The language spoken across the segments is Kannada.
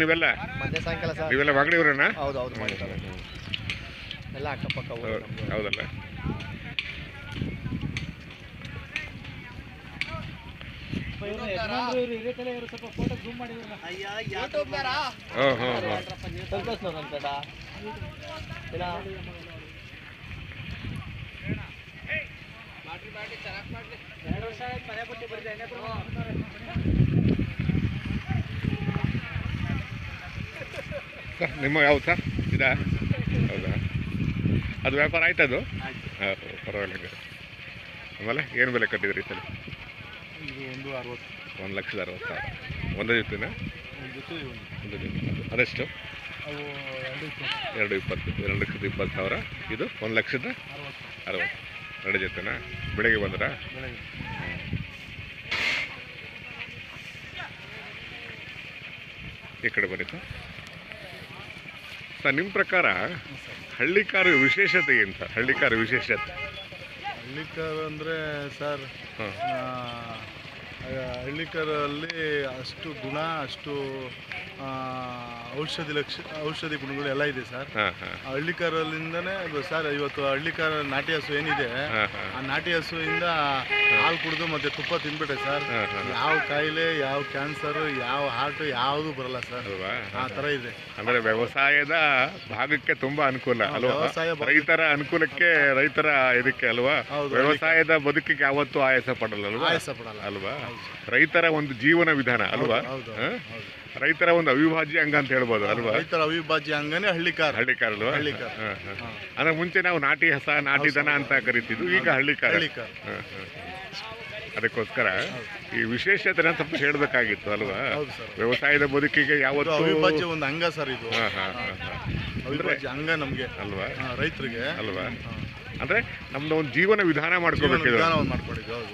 ನೀವೆಲ್ಲ? ಮಧ್ಯ ಸಾಯಂಕಾಲ ಸರ್. ನೀವೆಲ್ಲ ಮಾಗಡಿವ್ರಣ್ಣ ಹೌದು ಹೌದು ಮಾಡಿ ಎಲ್ಲ ಅಕ್ಕಪಕ್ಕ ಊರು ನಮ್ದು. ಹೌದಲ್ಲ. ಹ್ಞೂ ಹ್ಞೂ ಹ್ಞೂ ಸಂತೋಷ್ ನೋಡ್ ಅಂತದ? ಇಲ್ಲ ಸರ್ ನಿಮ್ಮ ಯಾವ್ದು ಸರ್ ಇದಾ? ಹೌದಾ? ಅದು ವ್ಯಾಪಾರ ಆಯ್ತು ಅದು? ಹಾಂ ಪರವಾಗಿಲ್ಲ ಆಮೇಲೆ ಏನು ಬೆಲೆ ಕಟ್ಟಿದ್ರಿ ಸರ್ ಇದು ಒಂದು ಅರವತ್ತು. ಒಂದು ಲಕ್ಷದ ಅರವತ್ತು ಸಾವಿರ ಒಂದೇ ಜೊತೆನಾ? ಒಂದು ಜೊತೆ ಅದೆಷ್ಟು? ಎರಡು ಇಪ್ಪತ್ತು. ಎರಡು ಲಕ್ಷದ ಇಪ್ಪತ್ತು ಸಾವಿರ. ಇದು ಒಂದು ಲಕ್ಷದ ಅರವತ್ತು. ಎರಡು ಜೊತೆನಾ? ಬೆಳಗ್ಗೆ ಬಂದ್ರಾ? ಈ ಕಡೆ ಬನ್ನಿ ಸರ್. ಸರ್ ನಿಮ್ಮ ಪ್ರಕಾರ ಹಳ್ಳಿಕಾರು ವಿಶೇಷತೆ ಏನು ಸರ್? ಹಳ್ಳಿಕಾರು ವಿಶೇಷತೆ. ಹಳ್ಳಿಕಾರ ಅಂದರೆ ಸರ್ ಹಳ್ಳಿಕಾರಲ್ಲಿ ಅಷ್ಟು ಗುಣ ಅಷ್ಟು ಔಷಧಿ ಲಕ್ಷ ಔಷಧಿ ಗುಣಗಳು ಎಲ್ಲ ಇದೆ ಸರ್. ಹಳ್ಳಿಕರಲ್ಲಿಂದನೇ ಸರ್ ಇವತ್ತು ಹಳ್ಳಿಕಾರ ನಾಟಿ ಹಸು ಏನಿದೆ ಆ ನಾಟಿ ಹಸುವಿಂದ ಹಾಲು ಕುಡಿದು ಮತ್ತೆ ತುಪ್ಪ ತಿನ್ಬಿಟ್ಟೆ ಸರ್. ಯಾವ ಕಾಯಿಲೆ ಯಾವ ಕ್ಯಾನ್ಸರ್ ಯಾವ ಹಾರ್ಟ್ ಯಾವುದು ಬರಲ್ಲ ಸರ್. ಅಲ್ವಾ? ಆ ತರ ಇದೆ. ಅಂದ್ರೆ ವ್ಯವಸಾಯದ ಭಾಗಕ್ಕೆ ತುಂಬಾ ಅನುಕೂಲ ಅಲ್ವಾ? ವ್ಯವಸಾಯ ರೈತರ ಅನುಕೂಲಕ್ಕೆ ರೈತರ ಇದಕ್ಕೆ ಅಲ್ವಾ? ವ್ಯವಸಾಯದ ಬದುಕಿಗೆ ಯಾವತ್ತೂ ಆಯಾಸ ಪಡಲ್ಲ ಅಲ್ವಾ? ಆಯಾಸ ಪಡಲ್ಲ. ಅಲ್ವಾ. ರೈತರ ಒಂದು ಜೀವನ ವಿಧಾನ ಅಲ್ವಾ? ರೈತರ ಒಂದು ಅವಿಭಾಜ್ಯ ಅಂಗ ಅಂತ ಹೇಳ್ಬೋದು ಅಲ್ವಾ? ರೈತರ ಅವಿಭಾಜ್ಯ ಅಂಗನೇ ಹಳ್ಳಿಕಾರ. ಹಳ್ಳಿಕಾರ ಅಲ್ವಾ. ಅಂದ್ರೆ ಮುಂಚೆ ನಾವು ನಾಟಿ ಹಸ ನಾಟಿ ದನ ಅಂತ ಕರಿತಿದ್ವಿ ಈಗ ಹಳ್ಳಿಕಾರ. ಅದಕ್ಕೋಸ್ಕರ ಈ ವಿಶೇಷತೆನ ಸ್ವಲ್ಪ ಹೇಳಬೇಕಾಗಿತ್ತು ಅಲ್ವಾ? ವ್ಯವಸಾಯದ ಬದುಕಿಗೆ ಯಾವತ್ತು ಅವಿಭಾಜ್ಯ ಒಂದು ಅಂಗ ಸರ್ ಇದು. ಅಂಗ ನಮ್ಗೆ. ಅಲ್ವಾ? ರೈತರಿಗೆ. ಅಲ್ವಾ. ಅಂದ್ರೆ ನಮ್ದು ಒಂದು ಜೀವನ ವಿಧಾನ ಮಾಡ್ಕೋಬೇಕು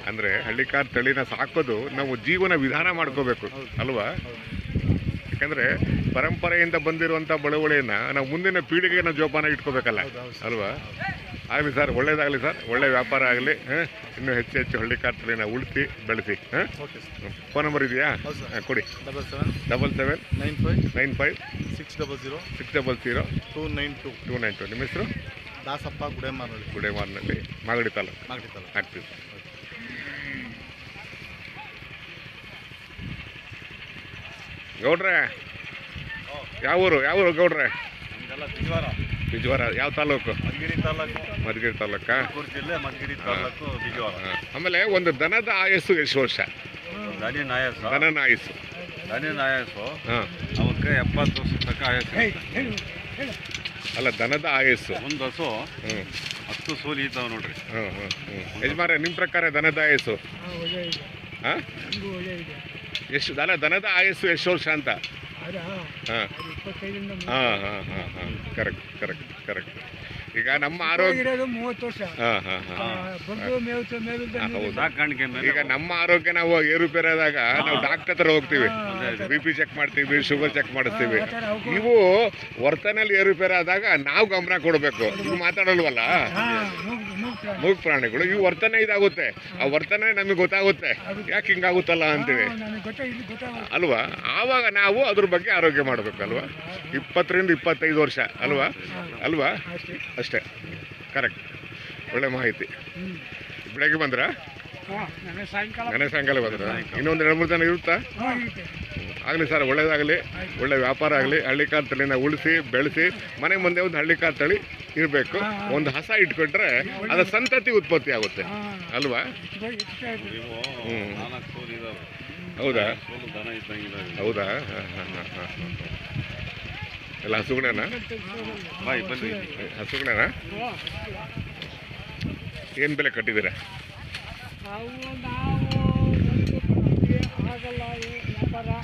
ಅಂದ್ರೆ ಹಳ್ಳಿಕಾರ್ ತಳಿನ ಸಾಕೋದು ನಾವು ಜೀವನ ವಿಧಾನ ಮಾಡ್ಕೋಬೇಕು ಅಲ್ವಾ? ಯಾಕಂದ್ರೆ ಪರಂಪರೆಯಿಂದ ಬಂದಿರುವಂತ ಬಳುವಳಿಯನ್ನ ನಾವು ಮುಂದಿನ ಪೀಳಿಗೆಗೆ ನಾವು ಜೋಪಾನ ಇಟ್ಕೋಬೇಕಲ್ಲ. ಅಲ್ವಾ? ಆಗಲಿ ಸರ್ ಒಳ್ಳೇದಾಗಲಿ ಸರ್ ಒಳ್ಳೆ ವ್ಯಾಪಾರ ಆಗಲಿ ಇನ್ನೂ ಹೆಚ್ಚು ಹೆಚ್ಚು ಹಳ್ಳಿಕಾರ್ ತಳಿನ ಉಳಿಸಿ ಬೆಳೆಸಿ ಓಕೆ ಸರ್. ಫೋನ್ ನಂಬರ್ ಇದೆಯಾ? ಹಾ, ಕೊಡಿ. Double seven. Double seven. Nine five. Nine five. Six double zero. Six double zero. Two nine two. Two nine two. ನಿಮ್ಮ ಹೆಸರು? ದಾಸಪ್ಪ ಗುಡೇಮಾರ್ನಳ್ಳಿ. ಗುಡೇಮಾರ್ನಲ್ಲಿ ಮಾಗಡಿ ತಾಲೂಕು. ಮಾಗಡಿ ತಾಲೂಕು. ಆಗ್ತೀವಿ. ಗೌಡ್ರೆ ಯಾವ ಊರು ಯಾವ ಊರು ಗೌಡ್ರೆ? ಬಿಜವಾರ. ಬಿಜ್ವಾರ ಯಾವ ತಾಲೂಕು? ಮಧುಗಿರಿ ತಾಲೂಕು. ಮಧುಗಿರಿ ತಾಲೂಕಾ? ಜಿಲ್ಲೆ ಮಧುಗಿರಿ ತಾಲೂಕು ಬಿಜವಾರ. ಆಮೇಲೆ ಒಂದು ದನದ ಆಯಸ್ಸು ಎಷ್ಟು ವರ್ಷ? ದನಿ ನಾಯಸ. ದನನ ಆಯಸ್ಸು. ದನಿ ನಾಯಸು. ಹಾಂ. ಅವಕ್ಕೆ ಎಪ್ಪತ್ತು ವರ್ಷ ತನಕ ಆಯಸ್ಸು. ಅಲ್ಲ ದನದ ಆಯಸ್ಸು. ಒಂದು ಹಸು ಹ್ಞೂ ಹತ್ತು ಸೂಲಿ ಇದ್ದಾವೆ ನೋಡ್ರಿ. ಹ್ಞೂ ಹ್ಞೂ ಹ್ಞೂ ಯಜಮಾನ್ರೆ ನಿಮ್ಮ ಪ್ರಕಾರ ದನದ ಆಯಸ್ಸು? ಹಾಂ ಎಷ್ಟು ದನ ದನದ ಆಯಸ್ಸು ಎಷ್ಟು ವರ್ಷ ಅಂತ? ಹಾಂ. ಹಾಂ. ಹಾಂ ಹಾಂ ಹಾಂ ಕರೆಕ್ಟ್ ಕರೆಕ್ಟ್ ಕರೆಕ್ಟ್ ಈಗ ನಮ್ಮ ಆರೋಗ್ಯ ಇರೋದು ಮೂವತ್ತು ವರ್ಷ. ಹಾಂ ಹಾಂ ಹಾಂ. ಬಂದು ಮೇವು ಈಗ ನಮ್ಮ ಆರೋಗ್ಯ ನಾವು ಏರುಪೇರಾದಾಗ ನಾವು ಡಾಕ್ಟರ್ ಹತ್ರ ಹೋಗ್ತೀವಿ. ಬಿ ಪಿ ಚೆಕ್ ಮಾಡ್ತೀವಿ ಶುಗರ್ ಚೆಕ್ ಮಾಡಿಸ್ತೀವಿ. ಇವು ವರ್ತನೆಯಲ್ಲಿ ಏರುಪೇರಾದಾಗ ನಾವು ಗಮನ ಕೊಡಬೇಕು. ನೀವು ಮಾತಾಡಲ್ವಲ್ಲ? ಮೂಗ್ ಪ್ರಾಣಿಗಳು ಇವು ವರ್ತನೆ ಇದಾಗುತ್ತೆ. ಆ ವರ್ತನೆ ನಮಗೆ ಗೊತ್ತಾಗುತ್ತೆ. ಯಾಕೆ ಹಿಂಗಾಗುತ್ತಲ್ಲ ಅಂತೀವಿ. ಅಲ್ವಾ? ಆವಾಗ ನಾವು ಅದ್ರ ಬಗ್ಗೆ ಆರೋಗ್ಯ ಮಾಡಬೇಕಲ್ವಾ? ಇಪ್ಪತ್ತರಿಂದ ಇಪ್ಪತ್ತೈದು ವರ್ಷ ಅಲ್ವಾ? ಅಲ್ವಾ? ಅಷ್ಟೇ. ಕರೆಕ್ಟ್ ಒಳ್ಳೆ ಮಾಹಿತಿ. ಬೆಳಗ್ಗೆ ಬಂದ್ರಾ? ಗಣೇಶ ನನಗೆ ಸಾಯಂಕಾಲ ಮನೆ ಸಾಯಂಕಾಲ ಬಂದ್ರ? ಇನ್ನೊಂದು ಎರಡು ಮೂರು ಜನ ಇರುತ್ತಾ? ಹಾಂ ಇರುತ್ತೆ. ಆಗಲಿ ಸರ್ ಒಳ್ಳೇದಾಗಲಿ. ಒಳ್ಳೆ ವ್ಯಾಪಾರ ಆಗಲಿ ಹಳ್ಳಿಕಾರ್ ತಳಿನ ಉಳಿಸಿ ಬೆಳೆಸಿ ಮನೆ ಮುಂದೆ ಒಂದು ಹಳ್ಳಿಕಾರ್ ತಳಿ ಇರಬೇಕು. ಒಂದು ಹಸ ಇಟ್ಕೊಂಡ್ರೆ ಅದರ ಸಂತತಿ ಉತ್ಪತ್ತಿ ಆಗುತ್ತೆ. ಅಲ್ವಾ? ಹೌದಾ? ಹೌದಾ? ಹಾಂ ಹಾಂ ಹಾಂ ಹಾಂ. ಎಲ್ಲ ಹಸುಗಳೇನಾ? ಬಾಯ್ ಬನ್ನಿ. ಹಸುಗಳೇನಾ? ಏನು ಬೆಲೆ ಕಟ್ಟಿದ್ದೀರಾ?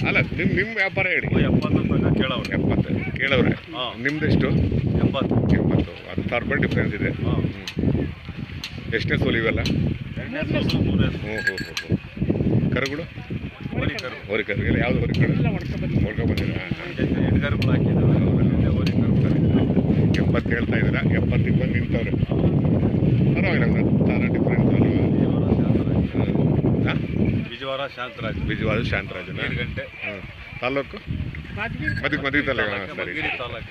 ಅಲ್ಲ ನಿಮ್ಮ ನಿಮ್ಮ ವ್ಯಾಪಾರ ಹೇಳಿ. ಎಪ್ಪತ್ತು ಕೇಳವ್ರೆ. ಎಪ್ಪತ್ತು ಕೇಳವ್ರೆ. ಹಾಂ. ನಿಮ್ದೆಷ್ಟು? ಎಂಬತ್ತು. ಎಂಬತ್ತು. ಹತ್ತು ಸಾವಿರ ರೂಪಾಯಿ ಡಿಫ್ರೆನ್ಸ್ ಇದೆ. ಹಾಂ. ಹ್ಞೂ ಎಷ್ಟನೇ ಸೋಲು ಇವೆಲ್ಲ? ಹ್ಞೂ ಹ್ಞೂ ಹ್ಞೂ ಹ್ಞೂ ಕರುಗಳು? ಹೋರಿಕರು. ಹೋರಿಕರು ಯಾವ್ದು ಹೋರಿಕರು? ಹೊರ್ಕೊ ಬಂದಿರಾ ಎಡ್ಗರುಗಳು ಹಾಕಿದ್ದಾವೆ ಹೋರಿಕರು ಎಪ್ಪತ್ತು ಹೇಳ್ತಾ ಇದ್ದೀರಾ? ಎಪ್ಪತ್ತಿಗೆ ಬಂದು ನಿಂತವ್ರೆ. ಪರವಾಗಿಲ್ಲ ಒಂದು ತಾರ ಡಿಫ್ರೆನ್ಸ್ ಅಲ್ವಾ? ಹಾಂ? ಬಿಜವಾರ ಶಾಂತರಾಜ್. ಬಿಜವಾದ ಶಾಂತರಾಜ್ ಏಳು ಗಂಟೆ. ಹಾಂ. ತಾಲೂಕು. ಹಾಂ, ಸರಿ ಮಧುಗಿರಿ ತಾಲೂಕು.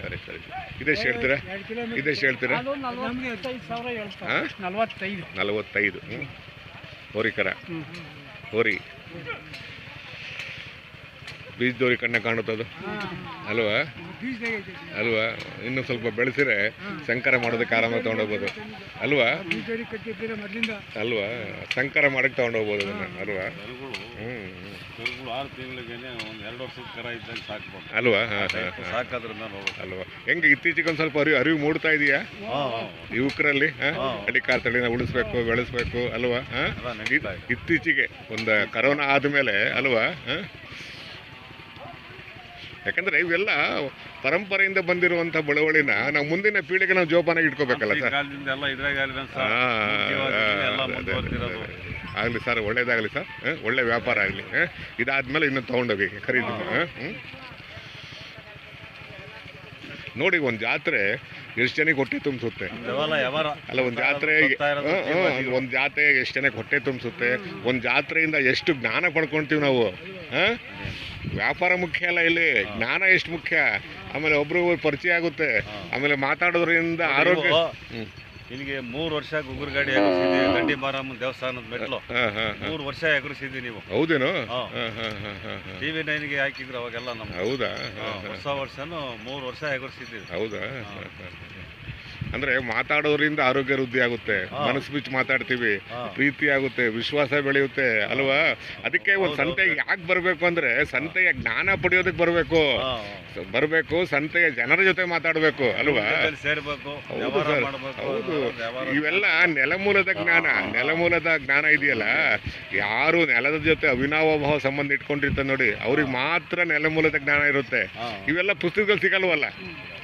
ಸರಿ ಸರಿ. ಇದೆಷ್ಟು ಹೇಳ್ತೀರಾ? ಇದೆಷ್ಟು ಹೇಳ್ತೀರಾ? ಅದು ಹೇಳ್ತಾರೆ. ಹಾಂ? ನಲವತ್ತೈದು. ನಲವತ್ತೈದು. ಹ್ಞೂ ಹೋರಿಕರ. ಹೋರಿ. ಬೀಜದೋರಿ ಕಣ್ಣ ಕಾಣುತ್ತದು. ಅಲ್ವಾ? ಅಲ್ವಾ? ಇನ್ನು ಸ್ವಲ್ಪ ಬೆಳೆಸಿದ್ರೆ ಸಂಕರ ಮಾಡೋದಕ್ಕೆ ಆರಾಮ ತೊಗೊಂಡೋಗ್ಬೋದು. ಅಲ್ವಾ? ಅಲ್ವಾ? ಸಂಕರ ಮಾಡಕ್ಕೆ ತೊಗೊಂಡೋಗ್ಬೋದು ಅದನ್ನ ಅಲ್ವಾ? ಕರುಗಳು ಹ್ಞೂ ಆರು ತಿಂಗಳಿಗೇನೆ ಒಂದು ಎರಡು ವರ್ಷದ ಕರ ಇದ್ದಂಗೆ ಸಾಕ್ಬೋದು ಅಲ್ವಾ? ಅಲ್ವಾ ಹೆಂಗೆ ಇತ್ತೀಚೆಗೆ ಒಂದು ಸ್ವಲ್ಪ ಅರಿವು ಅರಿವು ಮೂಡ್ತಾ ಇದೆಯಾ? ಯುವಕರಲ್ಲಿ ಅಡಿಕಾರ್ ತಳಿನ ಉಳಿಸ್ಬೇಕು ಬೆಳೆಸ್ಬೇಕು ಅಲ್ವಾ? ಇತ್ತೀಚೆಗೆ ಒಂದು ಕರೋನಾ ಆದಮೇಲೆ ಅಲ್ವಾ? ಹಾ? ಯಾಕಂದ್ರೆ ಇವೆಲ್ಲ ಪರಂಪರೆಯಿಂದ ಬಂದಿರುವಂತ ಬಳವಳಿನ ನಾವು ಮುಂದಿನ ಪೀಳಿಗೆ ನಾವು ಜೋಪಾನಾಗಿ ಇಟ್ಕೋಬೇಕಲ್ಲ ಸರ್? ಆಗಲಿ ಸರ್ ಒಳ್ಳೇದಾಗಲಿ ಸರ್? ಒಳ್ಳೆ ವ್ಯಾಪಾರ ಆಗಲಿ. ಇದಾದ್ಮೇಲೆ ಇನ್ನು ತೊಗೊಂಡೋಗಿ ಖರೀದಿ ನೋಡಿ ಒಂದು ಜಾತ್ರೆ ಎಷ್ಟು ಜನಕ್ಕೆ ಹೊಟ್ಟೆ ತುಂಬಿಸುತ್ತೆ? ಅಲ್ಲ ಒಂದು ಜಾತ್ರೆ ಒಂದು ಜಾತ್ರೆ ಎಷ್ಟು ಜನಕ್ಕೆ ಹೊಟ್ಟೆ ತುಂಬಿಸುತ್ತೆ? ಒಂದು ಜಾತ್ರೆಯಿಂದ ಎಷ್ಟು ಜ್ಞಾನ ಪಡ್ಕೊಳ್ತೀವಿ ನಾವು? ಹ? ವ್ಯಾಪಾರ ಮುಖ್ಯ ಅಲ್ಲ ಇಲ್ಲಿ. ಜ್ಞಾನ ಎಷ್ಟು ಮುಖ್ಯ? ಆಮೇಲೆ ಒಬ್ರು ಪರಿಚಯ ಆಗುತ್ತೆ. ಆಮೇಲೆ ಮಾತಾಡೋದ್ರಿಂದ ಆರೋಗ್ಯ. ಇಲ್ಲಿಗೆ ಮೂರು ವರ್ಷ ಗುಗ್ಗುರ್ ಗಾಡಿ ಎಗರಿಸಿದ್ವಿ ದಂಡಿ ಮಾರಮ್ಮನ ದೇವಸ್ಥಾನದ ಮೆಟ್ಲು. ಮೂರು ವರ್ಷ ಎಗರಿಸಿದ್ವಿ ನೀವು. ಹೌದೇನು. ಟಿವಿ ನೈನ್ಗೆ ಹಾಕಿದ್ರು ಅವಾಗೆಲ್ಲ ನಮ್ಗೆ. ಹೌದಾ. ಹೊಸ ವರ್ಷನೂ ಮೂರು ವರ್ಷ ಎಗರಿಸಿದ್ವಿ ಹೌದಾ. ಅಂದ್ರೆ ಮಾತಾಡೋದ್ರಿಂದ ಆರೋಗ್ಯ ವೃದ್ಧಿ ಆಗುತ್ತೆ. ಮನಸ್ಸು ಬಿಚ್ಚಿ ಮಾತಾಡ್ತೀವಿ. ಪ್ರೀತಿ ಆಗುತ್ತೆ ವಿಶ್ವಾಸ ಬೆಳೆಯುತ್ತೆ ಅಲ್ವಾ? ಅದಕ್ಕೆ ಒಂದು ಸಂತೆಗೆ ಯಾಕೆ ಬರಬೇಕು ಅಂದ್ರೆ ಸಂತೆಯ ಜ್ಞಾನ ಪಡೆಯೋದಕ್ಕೆ ಬರಬೇಕು. ಬರಬೇಕು ಸಂತೆಯ ಜನರ ಜೊತೆ ಮಾತಾಡಬೇಕು ಅಲ್ವಾ? ಸೇರ್ಬೇಕು ಹೌದು ವ್ಯವಹಾರ ಸರ್. ಮಾಡ್ಬೇಕು ಹೌದು. ಇವೆಲ್ಲ ನೆಲಮೂಲದ ಜ್ಞಾನ. ನೆಲಮೂಲದ ಜ್ಞಾನ ಇದೆಯಲ್ಲ? ಯಾರು ನೆಲದ ಜೊತೆ ಅವಿನಾವಭಾವ ಸಂಬಂಧ ಇಟ್ಕೊಂಡಿರ್ತಾರೆ ನೋಡಿ ಅವ್ರಿಗೆ ಮಾತ್ರ ನೆಲಮೂಲದ ಜ್ಞಾನ ಇರುತ್ತೆ. ಇವೆಲ್ಲ ಪುಸ್ತಕದಲ್ಲಿ ಸಿಗಲ್ವಲ್ಲ?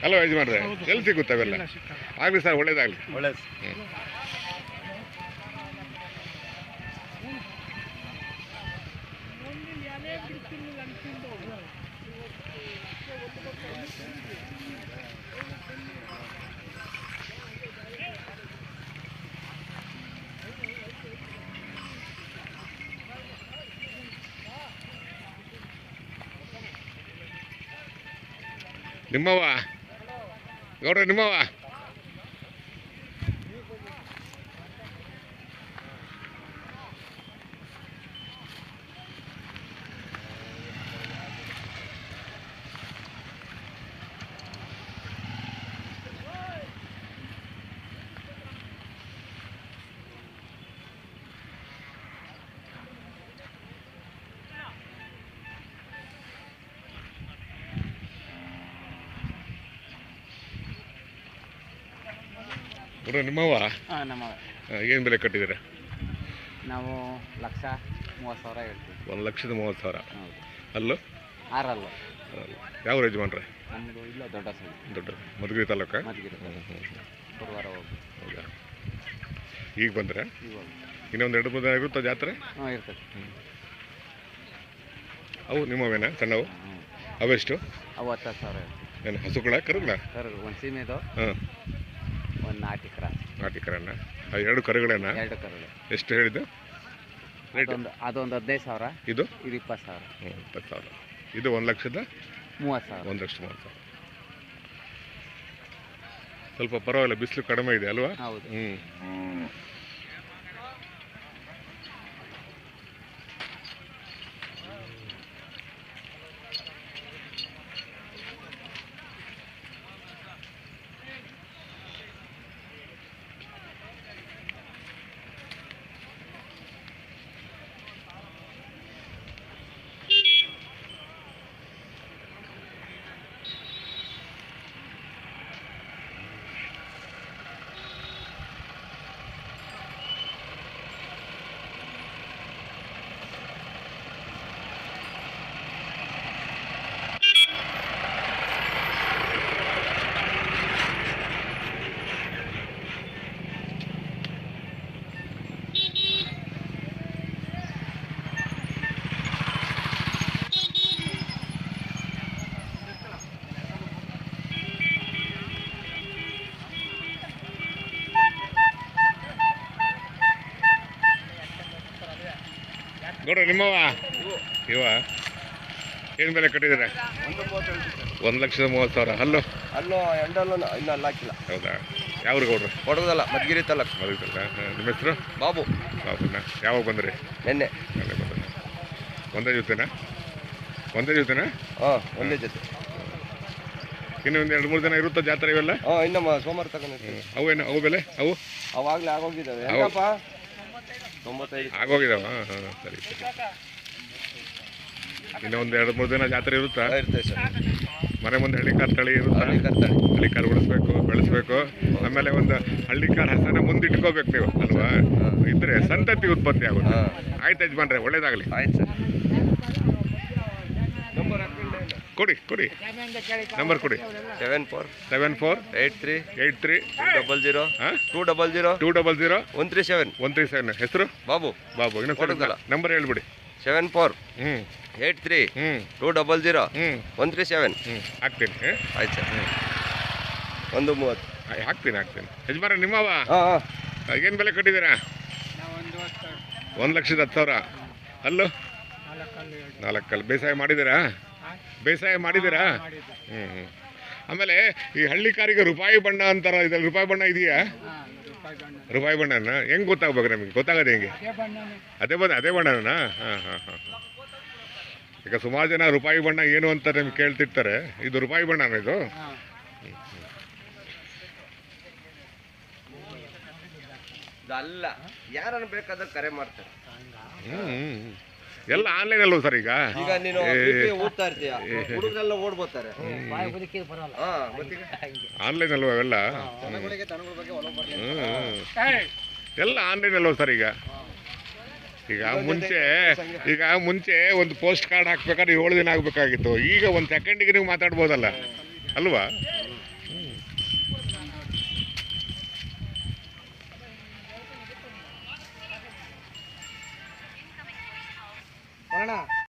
ಅಲ್ವಾ ಯಜಮಾನ್ರೆ? ಎಲ್ಲಿ ಸಿಗುತ್ತೆ ಅವೆಲ್ಲ? ಆಗ್ಲಿ ಸರ್ ಒಳ್ಳೇದಾಗ್ಲಿ. ಒಳ್ಳೇದು. ನಿಮ್ಮವ ಗೌಡ್ರ ನಿಮ್ಮವ ಗೌಡ್ರ ನಿಮ್ಮವ ಹಾಂ ಏನು ಬೆಲೆ ಕಟ್ಟಿದ್ದೀರ? ನಾವು ಲಕ್ಷ ಮೂವತ್ತು ಸಾವಿರ ಹೇಳ್ತೀವಿ. ಒಂದು ಲಕ್ಷದ ಮೂವತ್ತು ಸಾವಿರ. ಅಲ್ಲೂ? ಆರಲ್ಲು. ಯಾವ ಯಜಮಾನ್ರೆ? ನಮ್ಮದು ಇಲ್ಲ ದೊಡ್ಡ ದೊಡ್ಡ ಮಧುಗಿರಿ ತಾಲೂಕ? ಮಧುಗಿರಿ ಗುರುವಾರ ಹೋಗಿ. ಹೌದಾ? ಈಗ ಬಂದರೆ? ಇನ್ನೊಂದು ಎರಡು ಮೂರು ದಿನ ಇರುತ್ತಾ ಜಾತ್ರೆ? ಹಾಂ ಇರ್ತದೆ. ಅವು ನಿಮ್ಮವೇನಾ? ಸಣ್ಣವು? ಅವೆಷ್ಟು? ಅವು ಹತ್ತು ಸಾವಿರ ಏನು ಹಸುಗಳ ಕರುಗಳ? ಕರು ಒಂದು ಸೀಮೆದು. ಹಾಂ. ನಾಟಿ ಕ್ರಾಸ್ ನಾಟಿ ಆ ಎರಡು ಕರುಗಳೇನ? ಎರಡು ಕರುಗಳು. ಎಷ್ಟು ಹೇಳಿದ್ದು? ರೇಟ್ ಅದೊಂದು ಅದೊಂದು ಹದಿನೈದು ಸಾವಿರ ಇದು? ಇದು ಇಪ್ಪತ್ತು ಸಾವಿರ. ಇಪ್ಪತ್ತು ಸಾವಿರ. ಇದು ಒಂದು ಲಕ್ಷದ? ಮೂವತ್ತು ಸಾವಿರ. ಒಂದು ಲಕ್ಷ ಮೂವತ್ತು ಸಾವಿರ. ಸ್ವಲ್ಪ ಪರವಾಗಿಲ್ಲ ಬಿಸಿಲು ಕಡಿಮೆ ಇದೆ ಅಲ್ವಾ? ಹೌದು. ಹ್ಞೂ ನೋಡ್ರಿ ನಿಮ್ಮವ ಇವ ಏನು ಬೆಲೆ ಕಟ್ಟಿದ್ದೀರಾ ಒಂದು ಲಕ್ಷದ ಮೂವತ್ತು ಸಾವಿರ. ಅಲ್ಲೋ ಅಲ್ಲೋ ಎಂಡಲ್ಲೂ ಇನ್ನೂ ಅಲ್ಲ ಹಾಕಿಲ್ಲ. ಹೌದಾ? ಯಾವ ಗೌಡ್ರು ಕೊಡೋದಲ್ಲ ಮದ್ಗಿರಿ ತಲಕ್. ನಿಮ್ಮ ಹೆಸರು? ಬಾಬು. ಬಾಬುನ? ಯಾವಾಗ ಬಂದ್ರಿ? ನೆನ್ನೆ. ಅಲ್ಲೇ ಬಂದ್ರೆ? ಒಂದೇ ಜೊತೆನಾ? ಒಂದೇ ಜೊತೆನಾ? ಹಾಂ ಒಂದೇ ಜೊತೆ. ಇನ್ನು ಒಂದು ಎರಡು ಮೂರು ದಿನ ಇರುತ್ತಾ ಜಾತ್ರೆ ಇವೆಲ್ಲ? ಹಾಂ ಇನ್ನಮ್ಮ ಸೋಮವಾರ ಅವು ಏನು ಅವು ಬೆಲೆ? ಅವು? ಅವಾಗಲೇ ಆಗೋಗಿದ್ದಾವೆ. ಹೆಂಗಪ್ಪ ತೊಂಬತ್ತೈದು. ಆಗೋಗಿದಾವ? ಹಾಂ ಹಾಂ ಸರಿ ಸರಿ. ಇನ್ನು ಒಂದು ಎರಡು ಮೂರು ದಿನ ಜಾತ್ರೆ ಇರುತ್ತಾ? ಇರ್ತೇವೆ ಸರ್. ಮನೆ ಮುಂದೆ ಹಳ್ಳಿಕಾರ್ ತಳಿ ಇರುತ್ತಾ? ಹಳ್ಳಿ ಕಾರ್ ಹಳ್ಳಿಕಾರ್ ಉಳಿಸ್ಬೇಕು ಬೆಳೆಸ್ಬೇಕು. ಆಮೇಲೆ ಒಂದು ಹಳ್ಳಿಕಾರ್ ಹಸನ ಮುಂದಿಟ್ಕೋಬೇಕು ನೀವು ಅಲ್ವಾ? ಇದ್ರೆ ಸಂತತಿ ಉತ್ಪತ್ತಿ ಆಗುತ್ತೆ. ಆಯ್ತು ಯಜಮಾನ್ರೆ ಒಳ್ಳೇದಾಗಲಿ. ಆಯ್ತು ಸರ್. ಕೊಡಿ ಕೊಡಿ. ನಂಬರ್ ಕೊಡಿ. Seven four seven four eight three eight three double zero ಹಾಂ two double zero two double zero one three seven one three seven ಹೆಸರು ಬಾಬು ಬಾಬು ಇನ್ನೊಂದು ಕೊಡೋದಲ್ಲ. ನಂಬರ್ ಹೇಳ್ಬಿಡಿ. ಸೆವೆನ್ ಫೋರ್ ಹ್ಞೂ ಏಯ್ಟ್ ತ್ರೀ ಹ್ಞೂ ಟೂ ಡಬಲ್ ಜೀರೋ ಹ್ಞೂ ಒನ್ ತ್ರೀ ಸೆವೆನ್ ಹ್ಞೂ ಹಾಕ್ತೀನಿ? ಆಯ್ತು ಸರ್. ಒಂದು ಮೂವತ್ತು. ಹಾಕ್ತೀನಿ ಹಾಕ್ತೀನಿ. ಯಜಮಾನ ನಿಮ್ಮವ ಏನು ಬೆಲೆ ಕಟ್ಟಿದ್ದೀರಾ? ಒಂದು ಲಕ್ಷದ ಹತ್ತು ಸಾವಿರ. ನಾಲ್ಕು ನಾಲ್ಕಲ್ಲಿ. ಬೇಸಾಯ ಮಾಡಿದ್ದೀರಾ? ಬೇಸಾಯ ಮಾಡಿದ್ದೀರಾ? ಹ್ಞೂ ಹ್ಞೂ ಆಮೇಲೆ ಈ ಹಳ್ಳಿ ಕಾರಿಗೆ ರೂಪಾಯಿ ಬಣ್ಣ ಅಂತಾರ ಇದ್ರಲ್ಲಿ ರೂಪಾಯಿ ಬಣ್ಣ ಇದೆಯಾ? ರೂಪಾಯಿ ಬಣ್ಣನ? ಹೆಂಗೆ ಗೊತ್ತಾಗ್ಬೇಕು ನಮಗೆ? ಗೊತ್ತಾಗದೆ ಹೆಂಗೆ? ಅದೇ ಬಣ್ಣ ಅದೇ ಬಣ್ಣನ? ಹಾಂ ಹಾಂ ಹಾಂ. ಈಗ ಸುಮಾರು ಜನ ರೂಪಾಯಿ ಬಣ್ಣ ಏನು ಅಂತ ನಿಮ್ಗೆ ಕೇಳ್ತಿರ್ತಾರೆ. ಇದು ರೂಪಾಯಿ ಬಣ್ಣನ ಇದು? ಅಲ್ಲ ಯಾರನ್ನು ಬೇಕಾದ್ರೆ ಕರೆ ಮಾಡ್ತಾರೆ. ಹ್ಞೂ ಎಲ್ಲ ಆನ್ಲೈನ್ ಆನ್ಲೈನಲ್ಲೂ ಸರ್ ಈಗ? ಈಗ ನೀನು ಓದ್ತಾ ಇರ್ತೀಯ. ಹುಡುಗರೆಲ್ಲ ಓಡ್ಬೋತಾರೆ ಆನ್ಲೈನ್ ಅಲ್ವಾ ಅವೆಲ್ಲ? ಎಲ್ಲ ಆನ್ಲೈನ್ ಅಲ್ವಾ ಸರ್ ಈಗ. ಈಗ ಮುಂಚೆ ಈಗ ಮುಂಚೆ ಒಂದು ಪೋಸ್ಟ್ ಕಾರ್ಡ್ ಹಾಕ್ಬೇಕಾದ್ರೆ ಏಳು ದಿನ ಆಗಬೇಕಾಗಿತ್ತು. ಈಗ ಒಂದು ಸೆಕೆಂಡಿಗೆ ನೀವು ಮಾತಾಡ್ಬೋದಲ್ಲ. ಅಲ್ವಾ? வரண்ணா